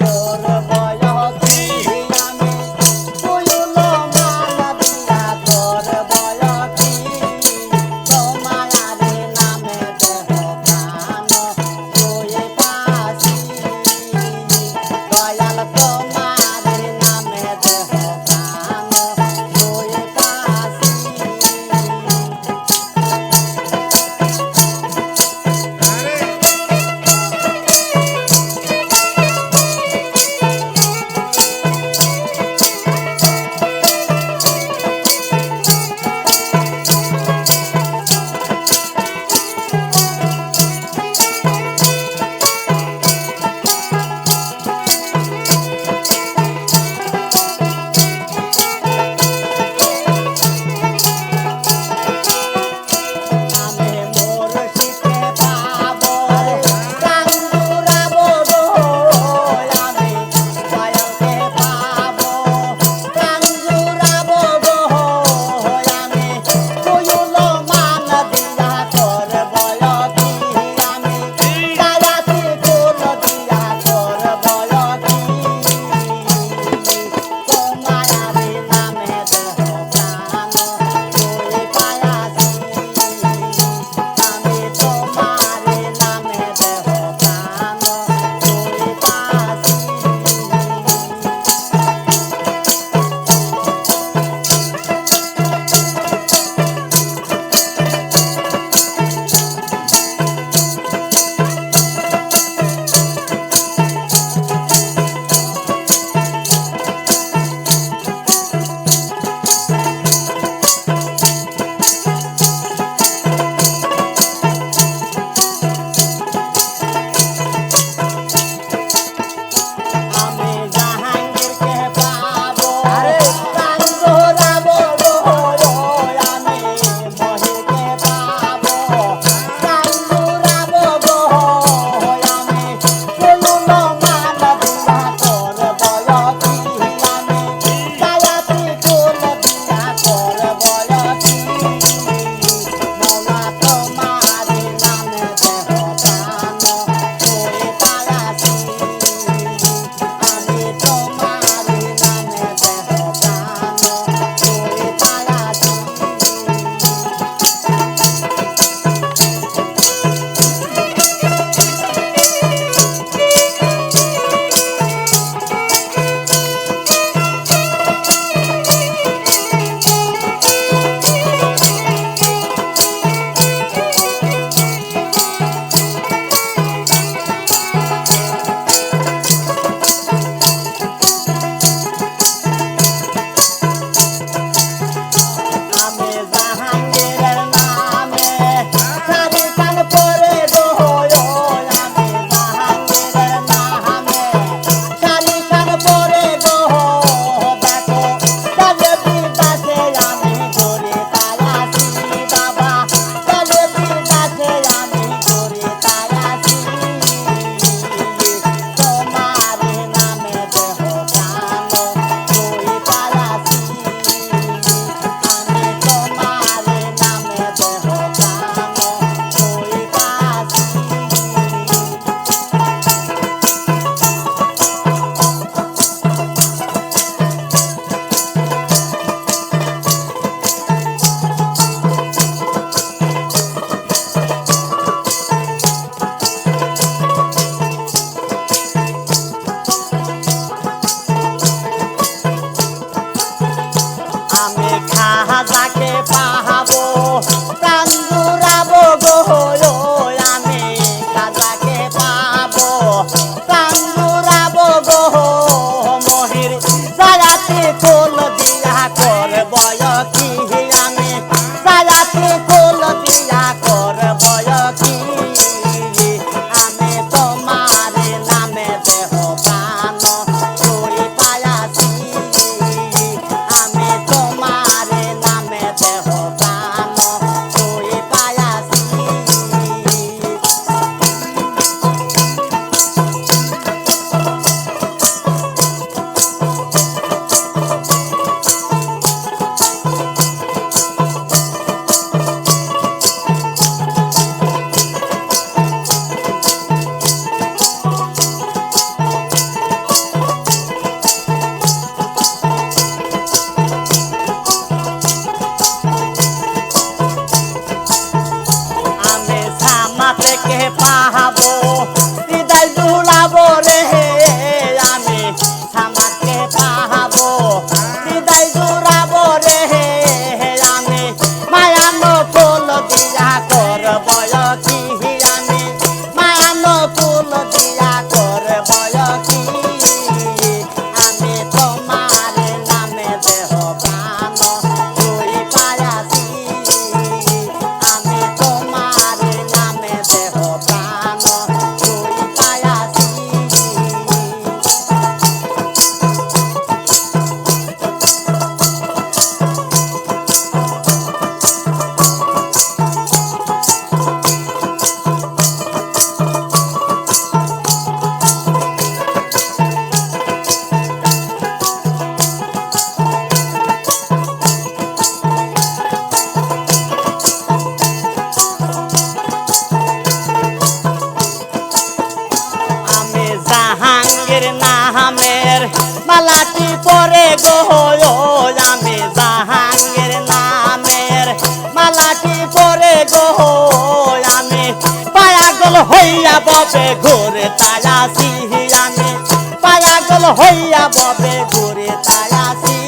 তোর তোল নামের মালাটি পরে গো আমি জাহাঙ্গের নামের মালাটি পরে গো আমি পায়াগল হইয়া ববে ঘুরে তালাসি আমি পায়াগল হইয়া ববে ঘুরে তালাসি